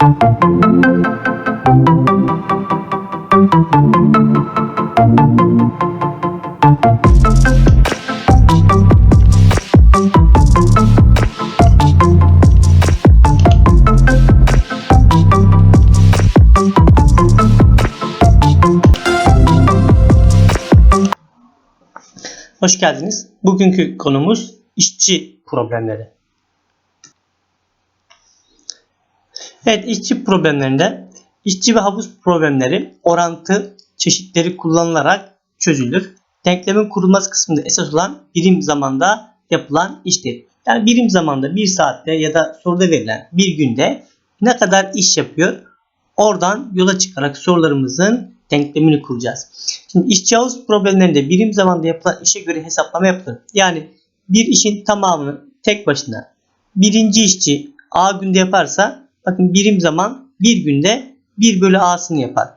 Hoş geldiniz. Bugünkü konumuz işçi problemleri. Evet, işçi problemlerinde işçi ve havuz problemleri orantı çeşitleri kullanılarak çözülür. Denklemin kurulması kısmında esas olan birim zamanda yapılan iştir. Yani birim zamanda bir saatte ya da soruda verilen bir günde ne kadar iş yapıyor? Oradan yola çıkarak sorularımızın denklemini kuracağız. Şimdi işçi havuz problemlerinde birim zamanda yapılan işe göre hesaplama yapılır. Yani bir işin tamamını tek başına birinci işçi A günde yaparsa bakın birim zaman bir günde 1 bölü A'sını yapar.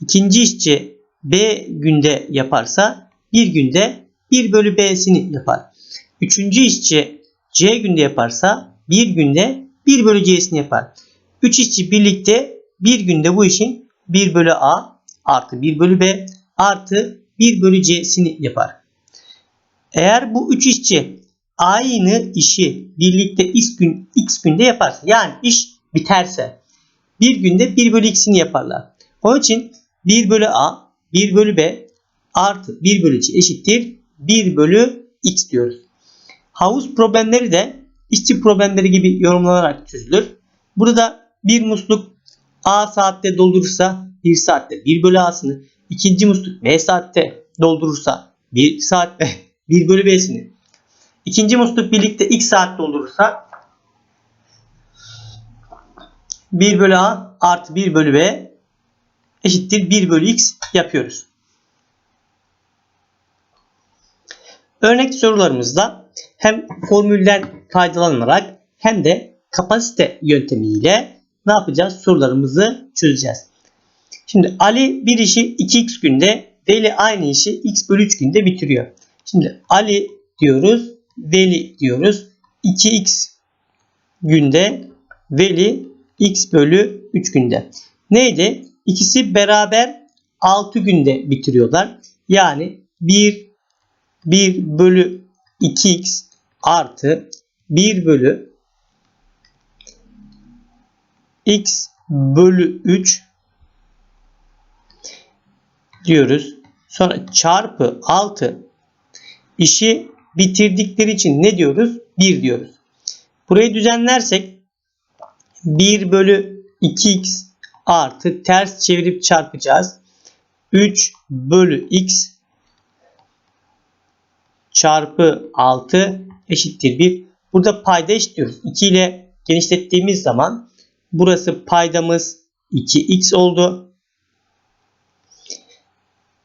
İkinci işçi B günde yaparsa bir günde 1 bölü B'sini yapar. Üçüncü işçi C günde yaparsa bir günde 1 bölü C'sini yapar. Üç işçi birlikte bir günde bu işin 1 bölü A artı 1 bölü B artı 1 bölü C'sini yapar. Eğer bu 3 işçi aynı işi birlikte x, gün, x günde yaparsa yani iş biterse bir günde 1 bölü x'ini yaparlar. Onun için 1 bölü A 1 bölü B artı 1 bölü C eşittir 1 bölü x diyoruz. Havuz problemleri de işçi problemleri gibi yorumlanarak çözülür. Burada bir musluk A saatte doldurursa 1 saatte 1 bölü A'sını, ikinci musluk B saatte doldurursa 1 saatte 1 bölü B'sini, ikinci musluk birlikte X saat doldurursa 1 bölü A artı 1 bölü B eşittir 1 bölü X yapıyoruz. Örnek sorularımızda hem formülden faydalanarak hem de kapasite yöntemiyle ne yapacağız? Sorularımızı çözeceğiz. Şimdi Ali bir işi 2x günde, Veli aynı işi x bölü 3 günde bitiriyor. Şimdi Ali diyoruz, Veli diyoruz. 2x günde, Veli x bölü 3 günde. Neydi? İkisi beraber 6 günde bitiriyorlar. Yani 1, 1 bölü 2x artı 1 bölü x bölü 3 diyoruz. Sonra çarpı 6 işi bitirdikleri için ne diyoruz? 1 diyoruz. Burayı düzenlersek 1 bölü 2x artı ters çevirip çarpacağız. 3 bölü x çarpı 6 eşittir 1. Burada payda eşitliyoruz. 2 ile genişlettiğimiz zaman burası paydamız 2x oldu.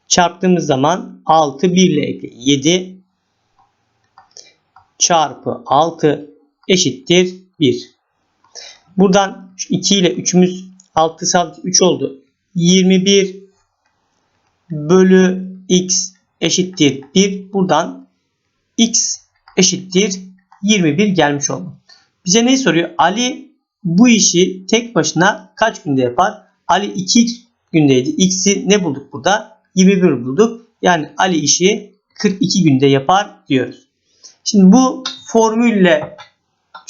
Çarptığımız zaman 6 1 ile ekle 7 çarpı 6 eşittir 1. Buradan 2 ile 3'ümüz 6 sabit 3 oldu. 21 bölü x eşittir 1. Buradan x eşittir 21 gelmiş oldu. Bize ne soruyor? Ali bu işi tek başına kaç günde yapar? Ali 2x gündeydi. X'i ne bulduk burada? 21 bulduk. Yani Ali işi 42 günde yapar diyoruz. Şimdi bu formülle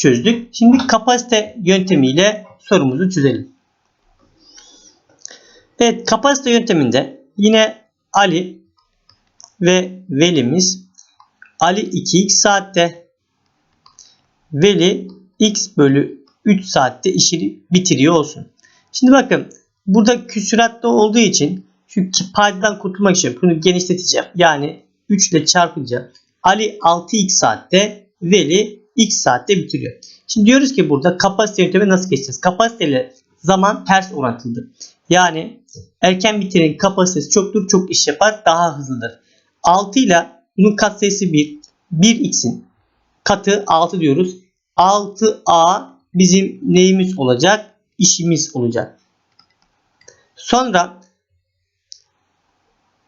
çözdük. Şimdi kapasite yöntemiyle sorumuzu çözelim. Evet kapasite yönteminde yine Ali ve Veli'miz Ali 2x saatte Veli x bölü 3 saatte işini bitiriyor olsun. Şimdi bakın burada küsüratta olduğu için şu paydadan kurtulmak için bunu genişleteceğim. Yani 3 ile çarpınca Ali 6x saatte Veli x saatte bitiriyor. Şimdi diyoruz ki burada kapasite yöntemi nasıl geçeceğiz? Kapasiteyle zaman ters orantılıdır. Yani erken bitirenin kapasitesi çoktur, çok iş yapar, daha hızlıdır. 6 ile bunun katsayısı 1. 1x'in katı 6 diyoruz. 6a bizim neyimiz olacak? İşimiz olacak. Sonra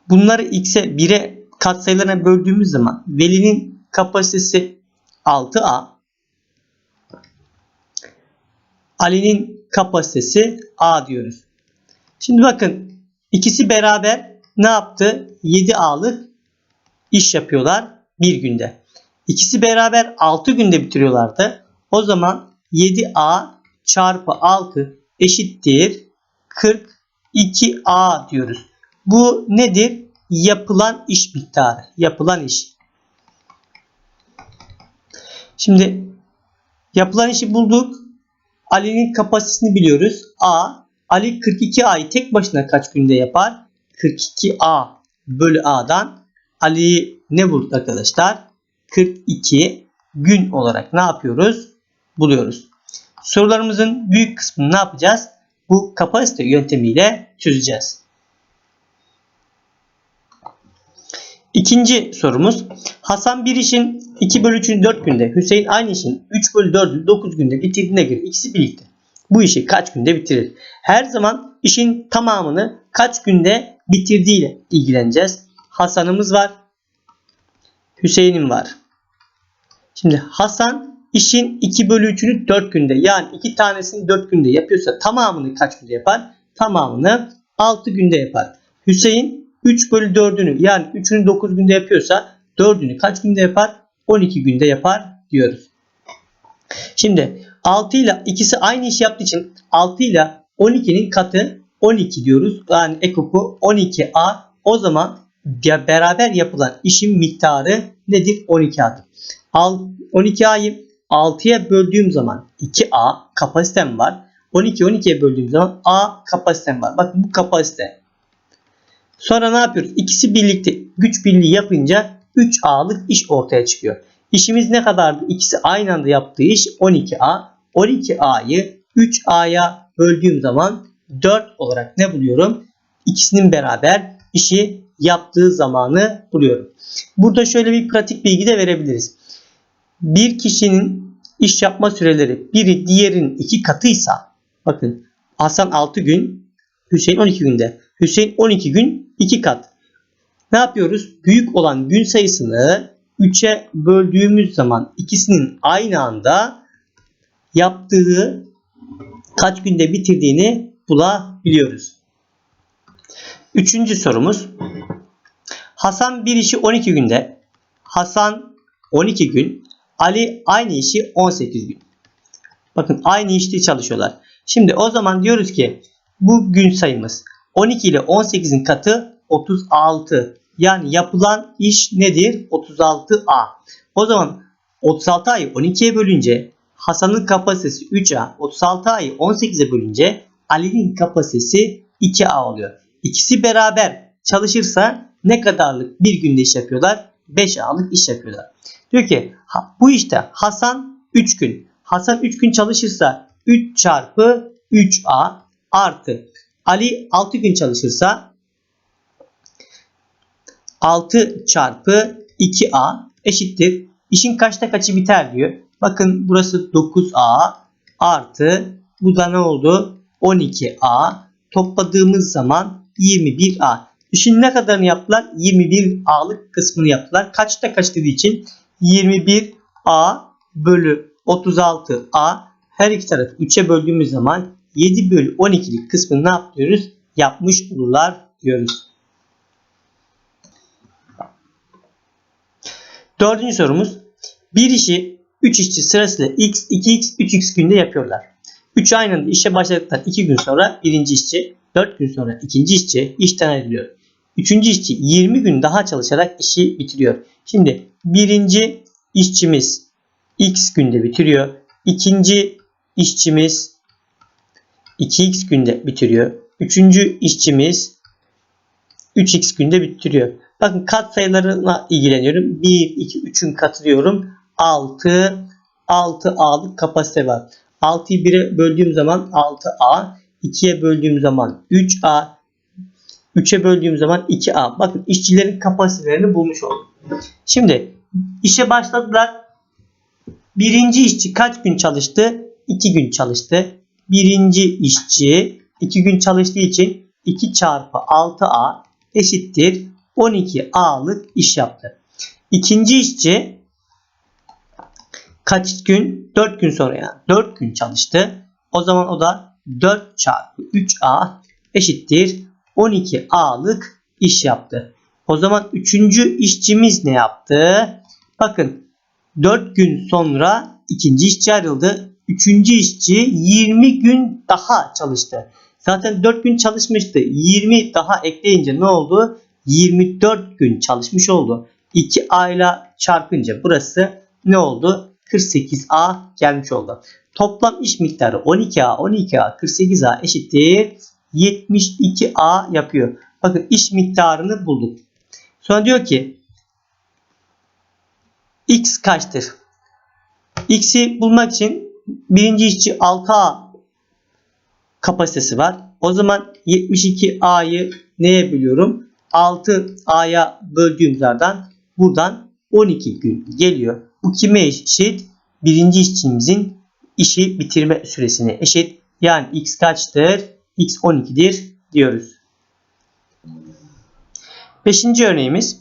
bunları x'e 1'e katsayılarına böldüğümüz zaman velinin kapasitesi 6a Ali'nin kapasitesi A diyoruz. Şimdi bakın ikisi beraber ne yaptı? 7A'lık iş yapıyorlar bir günde. İkisi beraber 6 günde bitiriyorlardı. O zaman 7A çarpı 6 eşittir 42A diyoruz. Bu nedir? Yapılan iş miktarı. Yapılan iş. Şimdi yapılan işi bulduk. Ali'nin kapasitesini biliyoruz. A. Ali 42A'yı tek başına kaç günde yapar? 42A bölü A'dan Ali'yi ne bulduk arkadaşlar? 42 gün olarak ne yapıyoruz? Buluyoruz. Sorularımızın büyük kısmını ne yapacağız? Bu kapasite yöntemiyle çözeceğiz. İkinci sorumuz. Hasan bir işin 2 bölü 3'ünü 4 günde, Hüseyin aynı işin 3 bölü 4'ünü 9 günde bitirdiğine göre ikisi birlikte. Bu işi kaç günde bitirir? Her zaman işin tamamını kaç günde bitirdiğiyle ilgileneceğiz. Hasan'ımız var. Hüseyin'im var. Şimdi Hasan işin 2 bölü 3'ünü 4 günde yani 2 tanesini 4 günde yapıyorsa tamamını kaç günde yapar? Tamamını 6 günde yapar. Hüseyin 3 bölü 4'ünü yani 3'ünü 9 günde yapıyorsa 4'ünü kaç günde yapar? 12 günde yapar diyoruz. Şimdi 6 ile ikisi aynı iş yaptığı için 6 ile 12'nin katı 12 diyoruz. Yani ekopu 12A. O zaman beraber yapılan işin miktarı nedir? 12A'dır. 12A'yı 6'ya böldüğüm zaman 2A kapasitem var. 12 12'ye böldüğüm zaman A kapasitem var. Bakın bu kapasite. Sonra ne yapıyoruz? İkisi birlikte güç birliği yapınca 3A'lık iş ortaya çıkıyor. İşimiz ne kadardı? İkisi aynı anda yaptığı iş 12A. 12A'yı 3A'ya böldüğüm zaman 4 olarak ne buluyorum? İkisinin beraber işi yaptığı zamanı buluyorum. Burada şöyle bir pratik bilgi de verebiliriz. Bir kişinin iş yapma süreleri biri diğerinin iki katıysa bakın Hasan 6 gün Hüseyin 12 günde. Hüseyin 12 gün 2 kat. Ne yapıyoruz? Büyük olan gün sayısını 3'e böldüğümüz zaman ikisinin aynı anda yaptığı kaç günde bitirdiğini bulabiliyoruz. Üçüncü sorumuz. Hasan bir işi 12 günde. Hasan 12 gün. Ali aynı işi 18 gün. Bakın aynı işte çalışıyorlar. Şimdi o zaman diyoruz ki bu gün sayımız 12 ile 18'in katı 36. Yani yapılan iş nedir? 36A. O zaman 36A'yı 12'ye bölünce Hasan'ın kapasitesi 3A, 36A'yı 18'e bölünce Ali'nin kapasitesi 2A oluyor. İkisi beraber çalışırsa ne kadarlık bir günde iş yapıyorlar? 5A'lık iş yapıyorlar. Diyor ki bu işte Hasan 3 gün. Hasan 3 gün çalışırsa 3 çarpı 3A artı Ali 6 gün çalışırsa 6 çarpı 2A eşittir. İşin kaçta kaçı biter diyor. Bakın burası 9A artı bu da ne oldu? 12A topladığımız zaman 21A. İşin ne kadarını yaptılar? 21A'lık kısmını yaptılar. Kaçta kaç dediği için 21A bölü 36A her iki tarafı 3'e böldüğümüz zaman 7 bölü 12'lik kısmını ne yapıyoruz? Yapmış olurlar diyoruz. Dördüncü sorumuz. Bir işi 3 işçi sırasıyla x, 2x, 3x günde yapıyorlar. 3 aynı anda işe başladıktan 2 gün sonra birinci işçi, 4 gün sonra ikinci işçi işten ayrılıyor. Üçüncü işçi 20 gün daha çalışarak işi bitiriyor. Şimdi birinci işçimiz x günde bitiriyor. İkinci işçimiz 2x günde bitiriyor. Üçüncü işçimiz 3x günde bitiriyor. Bakın kat sayılarına ilgileniyorum. 1, 2, 3'ün katı diyorum. 6, 6A'lık kapasite var. 6'yı 1'e böldüğüm zaman 6A, 2'ye böldüğüm zaman 3A, 3'e böldüğüm zaman 2A. Bakın işçilerin kapasitelerini bulmuş oldum. Şimdi işe başladılar. Birinci işçi kaç gün çalıştı? 2 gün çalıştı. Birinci işçi 2 gün çalıştığı için 2 çarpı 6A eşittir 12A'lık iş yaptı. İkinci işçi kaç gün? 4 gün sonra yani 4 gün çalıştı. O zaman o da 4 çarpı 3A eşittir 12A'lık iş yaptı. O zaman üçüncü işçimiz ne yaptı? Bakın 4 gün sonra ikinci işçi ayrıldı. Üçüncü işçi 20 gün daha çalıştı. Zaten 4 gün çalışmıştı. 20 daha ekleyince ne oldu? 24 gün çalışmış oldu. 2A ile çarpınca burası ne oldu? 48A gelmiş oldu. Toplam iş miktarı 12A, 12A, 48A eşittir 72A yapıyor. Bakın iş miktarını bulduk. Sonra diyor ki X kaçtır? X'i bulmak için birinci işçi 6A kapasitesi var. O zaman 72A'yı neye bölüyorum? 6A'ya böldüğüm zardan buradan 12 gün geliyor. Bu kime eşit? Birinci işçimizin işi bitirme süresine eşit. Yani x kaçtır? x 12'dir diyoruz. Beşinci örneğimiz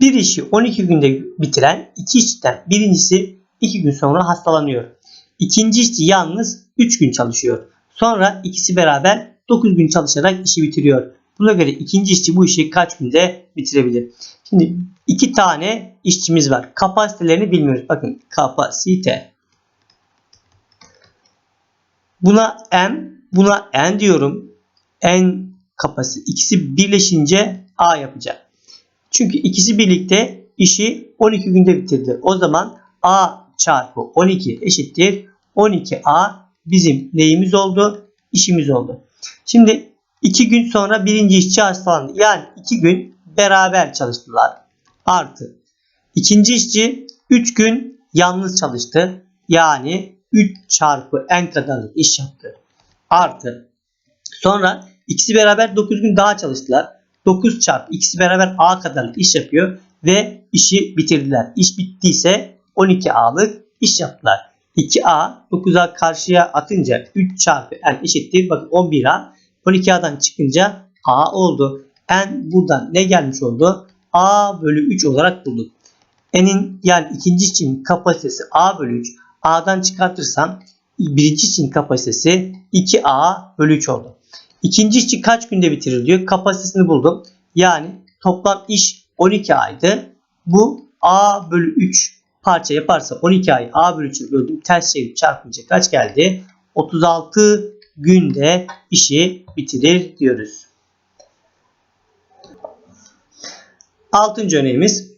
bir işi 12 günde bitiren iki işçiden birincisi 2 gün sonra hastalanıyor. İkinci işçi yalnız 3 gün çalışıyor. Sonra ikisi beraber 9 gün çalışarak işi bitiriyor. Buna göre ikinci işçi bu işi kaç günde bitirebilir? Şimdi iki tane işçimiz var. Kapasitelerini bilmiyoruz. Bakın kapasite. Buna M, buna N diyorum. N kapasite. İkisi birleşince A yapacak. Çünkü ikisi birlikte işi 12 günde bitirdi. O zaman A çarpı 12 eşittir. 12A bizim neyimiz oldu? İşimiz oldu. Şimdi 2 gün sonra birinci işçi hastalandı. Yani 2 gün beraber çalıştılar. Artı. İkinci işçi 3 gün yalnız çalıştı. Yani 3 çarpı n kadarlık iş yaptı. Artı. Sonra ikisi beraber 9 gün daha çalıştılar. 9 çarpı ikisi beraber a kadarlık iş yapıyor ve işi bitirdiler. İş bittiyse 12a'lık iş yaptılar. 2a 9'a karşıya atınca 3 çarpı n eşittir. Bakın 11a 12a'dan çıkınca a oldu. n buradan ne gelmiş oldu? a bölü 3 olarak bulduk. n'in yani ikinci için kapasitesi a bölü 3. a'dan çıkartırsam birinci için kapasitesi 2a bölü 3 oldu. İkinci işçi kaç günde bitirir diyor. Kapasitesini buldum. Yani toplam iş 12 aydı. Bu A bölü 3 parça yaparsa 12 ay A bölü 3'e böldüm. Ters çevirip çarpınca kaç geldi? 36 günde işi bitirir diyoruz. Altıncı örneğimiz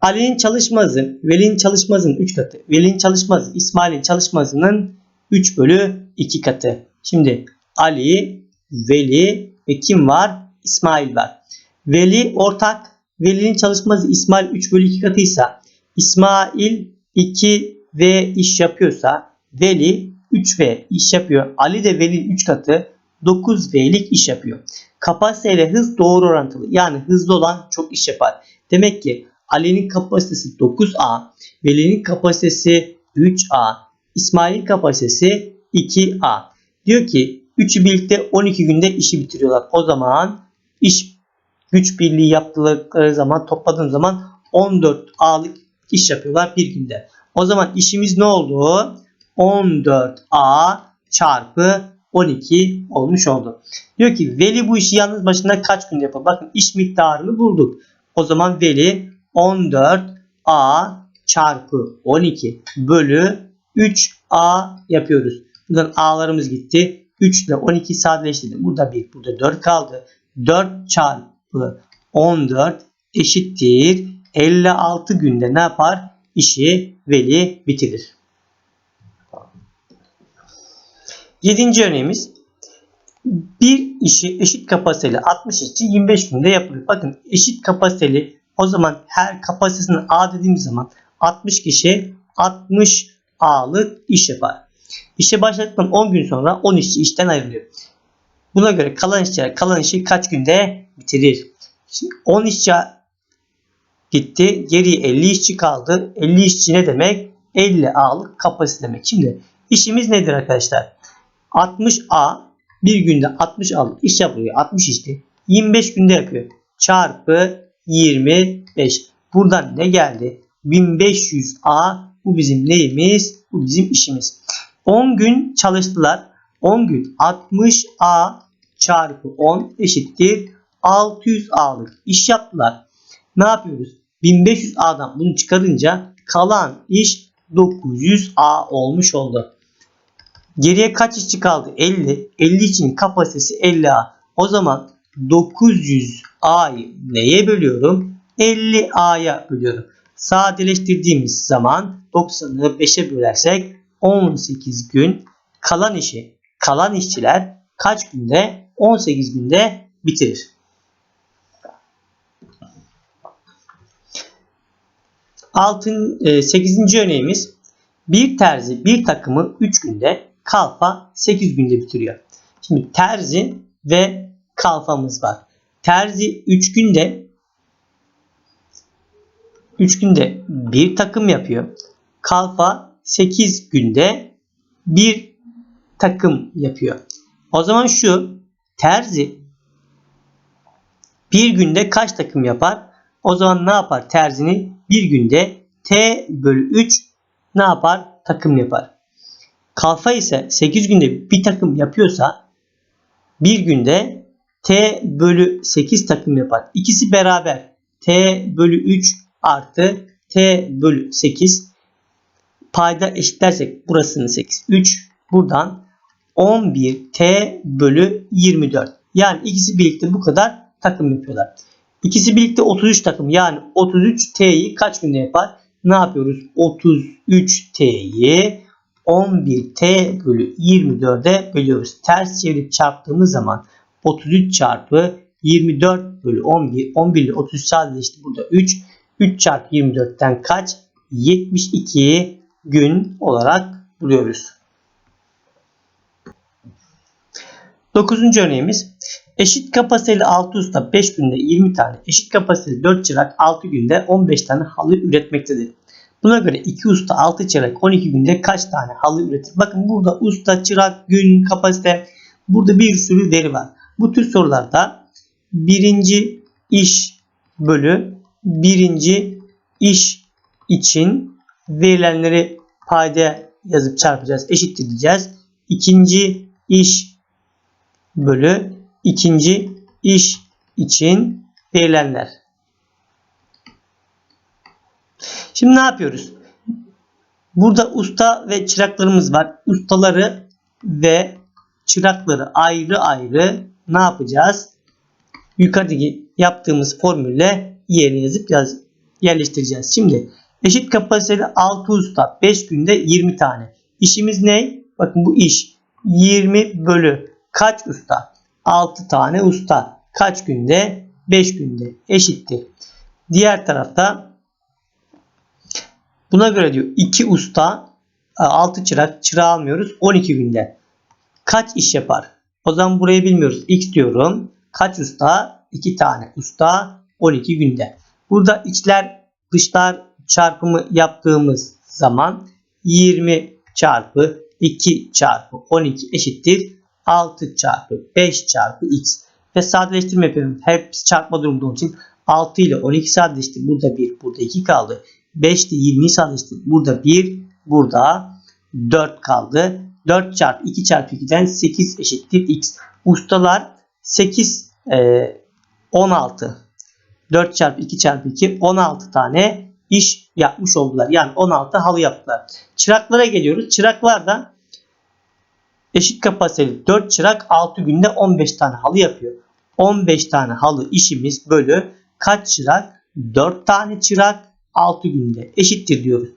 Ali'nin çalışmazı, Veli'nin çalışmazının 3 katı. Veli'nin çalışmazı, İsmail'in çalışmazının 3 bölü 2 katı. Şimdi Ali, Veli ve kim var? İsmail var. Veli ortak. Veli'nin çalışması İsmail 3 bölü 2 katıysa İsmail 2 V iş yapıyorsa Veli 3 V iş yapıyor. Ali de Veli'nin 3 katı 9 V'lik iş yapıyor. Kapasite ile hız doğru orantılı. Yani hızlı olan çok iş yapar. Demek ki Ali'nin kapasitesi 9A, Veli'nin kapasitesi 3A, İsmail'in kapasitesi 2A. Diyor ki Üçü birlikte 12 günde işi bitiriyorlar. O zaman iş güç birliği yaptıkları zaman topladığım zaman 14 A'lık iş yapıyorlar bir günde. O zaman işimiz ne oldu? 14A çarpı 12 olmuş oldu. Diyor ki Veli bu işi yalnız başına kaç gün yapar? Bakın iş miktarını bulduk. O zaman Veli 14A çarpı 12 bölü 3A yapıyoruz. Buradan A'larımız gitti. 3 ile 12 sadeleştirdim. Burada 1, burada 4 kaldı. 4 çarpı 14 eşittir. 56 günde ne yapar? İşi veli bitirir. Yedinci örneğimiz bir işi eşit kapasiteli 60 işçi 25 günde yapılıyor. Bakın eşit kapasiteli o zaman her kapasitesini A dediğimiz zaman 60 kişi 60 A'lık iş yapar. İşe başladıktan 10 gün sonra 10 işçi işten ayrılıyor. Buna göre kalan işçiler kalan işi kaç günde bitirir? Şimdi 10 işçi gitti. Geriye 50 işçi kaldı. 50 işçi ne demek? 50 A'lık kapasite demek. Şimdi işimiz nedir arkadaşlar? 60 A bir günde 60 A'lık iş yapıyor. 60 işti. 25 günde yapıyor. Çarpı 25. Buradan ne geldi? 1500 A bu bizim neyimiz? Bu bizim işimiz. 10 gün çalıştılar. 10 gün 60A çarpı 10 eşittir 600A'lık iş yaptılar. Ne yapıyoruz? 1500A'dan bunu çıkarınca kalan iş 900A olmuş oldu. Geriye kaç işçi kaldı? 50. 50 için kapasitesi 50A. O zaman 900A'yı neye bölüyorum? 50A'ya bölüyorum. Sadeleştirdiğimiz zaman 90'ı 5'e bölersek 18 gün kalan işi kalan işçiler kaç günde? 18 günde bitirir. Altın 8. örneğimiz bir terzi bir takımı 3 günde kalfa 8 günde bitiriyor. Şimdi terzi ve kalfamız var. Terzi 3 günde 3 günde bir takım yapıyor. Kalfa 8 günde bir takım yapıyor. O zaman şu terzi bir günde kaç takım yapar? O zaman ne yapar? Terzini bir günde T bölü 3 ne yapar? Takım yapar. Kalfa ise 8 günde bir takım yapıyorsa bir günde T bölü 8 takım yapar. İkisi beraber T bölü 3 artı T bölü 8 payda eşitlersek burasını 8. 3 buradan 11 T bölü 24. Yani ikisi birlikte bu kadar takım yapıyorlar. İkisi birlikte 33 takım yani 33 T'yi kaç günde yapar? Ne yapıyoruz? 33 T'yi 11 T bölü 24'e bölüyoruz. Ters çevirip çarptığımız zaman 33 çarpı 24 bölü 11. 11 ile 33 sadeleşti. Burada 3. 3 çarpı 24'ten kaç? 72 gün olarak buluyoruz. 9. örneğimiz eşit kapasiteli 6 usta 5 günde 20 tane, eşit kapasiteli 4 çırak 6 günde 15 tane halı üretmektedir. Buna göre 2 usta 6 çırak 12 günde kaç tane halı üretir? Bakın burada usta, çırak, gün, kapasite burada bir sürü veri var. Bu tür sorularda birinci iş bölü birinci iş için verilenleri payda yazıp çarpacağız. Eşittir diyeceğiz. İkinci iş bölü ikinci iş için verilenler. Şimdi ne yapıyoruz? Burada usta ve çıraklarımız var. Ustaları ve çırakları ayrı ayrı ne yapacağız? Yukarıdaki yaptığımız formülle yerine yazıp yaz, yerleştireceğiz. Şimdi eşit kapasiteli 6 usta 5 günde 20 tane. İşimiz ne? Bakın bu iş 20 bölü kaç usta? 6 tane usta. Kaç günde? 5 günde eşittir. Diğer tarafta buna göre diyor 2 usta 6 çırak çırağı almıyoruz 12 günde. Kaç iş yapar? O zaman burayı bilmiyoruz. X diyorum. Kaç usta? 2 tane usta 12 günde. Burada içler dışlar çarpımı yaptığımız zaman 20 çarpı 2 çarpı 12 eşittir 6 çarpı 5 çarpı x. Ve sadeleştirme yapıyorum. Hepsi çarpma durumunda olduğu için 6 ile 12 sadeleşti. Burada 1, burada 2 kaldı. 5 ile 20'yi sadeleşti. Burada 1, burada 4 kaldı. 4 çarpı 2 çarpı 2'den 8 eşittir x. Ustalar 8 e, 16. 4 çarpı 2 çarpı 2 16 tane iş yapmış oldular. Yani 16 halı yaptılar. Çıraklara geliyoruz. Çıraklar da eşit kapasiteli 4 çırak 6 günde 15 tane halı yapıyor. 15 tane halı işimiz bölü kaç çırak? 4 tane çırak 6 günde eşittir diyoruz.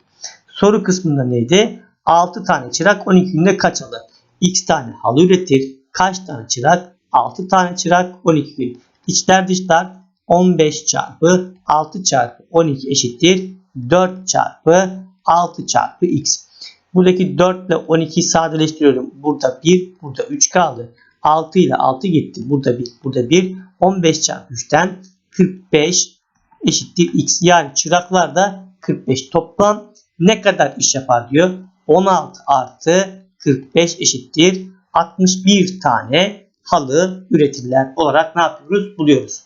Soru kısmında neydi? 6 tane çırak 12 günde kaç halı? X tane halı üretir. Kaç tane çırak? 6 tane çırak 12 gün. İçler dışlar 15 çarpı 6 çarpı 12 eşittir 4 çarpı 6 çarpı x. Buradaki 4 ile 12'yi sadeleştiriyorum. Burada 1, burada 3 kaldı. 6 ile 6 gitti. Burada 1, burada 1. 15 çarpı 3'ten 45 eşittir x. Yani çıraklar da 45 toplam ne kadar iş yapar diyor. 16 artı 45 eşittir 61 tane halı üretirler olarak ne yapıyoruz? Buluyoruz.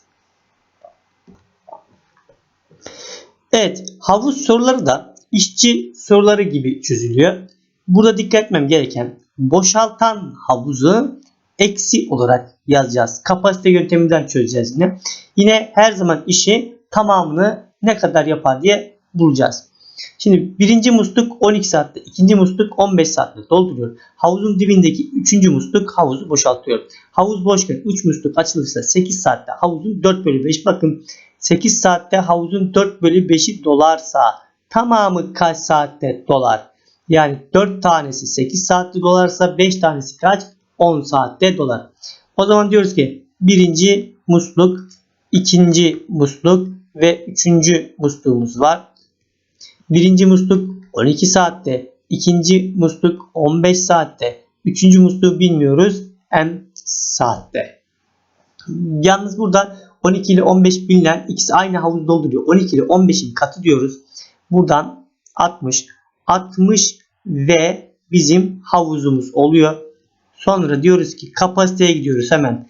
Evet, havuz soruları da işçi soruları gibi çözülüyor. Burada dikkat etmem gereken boşaltan havuzu eksi olarak yazacağız. Kapasite yönteminden çözeceğiz yine. Yine her zaman işi tamamını ne kadar yapar diye bulacağız. Şimdi birinci musluk 12 saatte, ikinci musluk 15 saatte dolduruyor. Havuzun dibindeki üçüncü musluk havuzu boşaltıyor. Havuz boşken 3 musluk açılırsa 8 saatte havuzun 4 bölü 5 bakın 8 saatte havuzun 4 bölü 5'i dolarsa tamamı kaç saatte dolar? Yani 4 tanesi 8 saatte dolarsa 5 tanesi kaç? 10 saatte dolar. O zaman diyoruz ki birinci musluk, ikinci musluk ve üçüncü musluğumuz var. Birinci musluk 12 saatte, ikinci musluk 15 saatte, üçüncü musluğu bilmiyoruz m saatte. Yalnız burada 12 ile 15 bilinen ikisi aynı havuz dolduruyor. 12 ile 15'in katı diyoruz. Buradan 60. 60 ve bizim havuzumuz oluyor. Sonra diyoruz ki kapasiteye gidiyoruz hemen.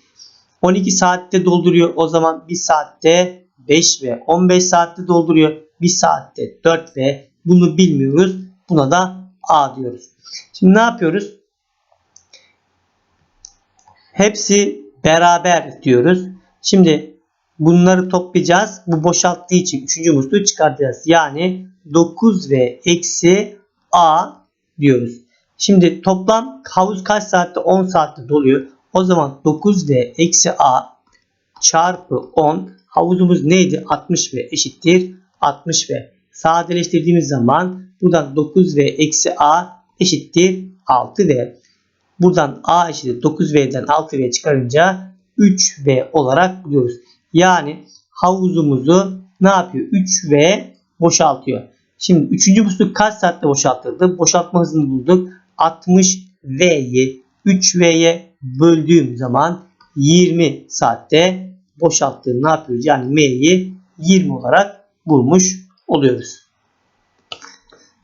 12 saatte dolduruyor. O zaman 1 saatte 5 ve 15 saatte dolduruyor. 1 saatte 4 ve bunu bilmiyoruz. Buna da A diyoruz. Şimdi ne yapıyoruz? Hepsi beraber diyoruz. Şimdi bunları toplayacağız. Bu boşalttığı için 3. musluğu çıkartacağız. Yani 9 ve eksi A diyoruz. Şimdi toplam havuz kaç saatte? 10 saatte doluyor. O zaman 9 ve eksi A çarpı 10 havuzumuz neydi? 60 ve eşittir 60 ve sadeleştirdiğimiz zaman buradan 9 ve eksi A eşittir 6 ve buradan A eşittir 9V'den 6V çıkarınca 3V olarak buluyoruz. Yani havuzumuzu ne yapıyor? 3V boşaltıyor. Şimdi 3. musluk kaç saatte boşaltıldı? Boşaltma hızını bulduk. 60V'yi 3V'ye böldüğüm zaman 20 saatte boşalttığını ne yapıyoruz? Yani M'yi 20 olarak bulmuş oluyoruz.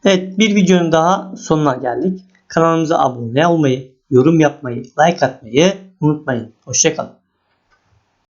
Evet bir videonun daha sonuna geldik. Kanalımıza abone olmayı, yorum yapmayı, like atmayı unutmayın. Hoşçakalın.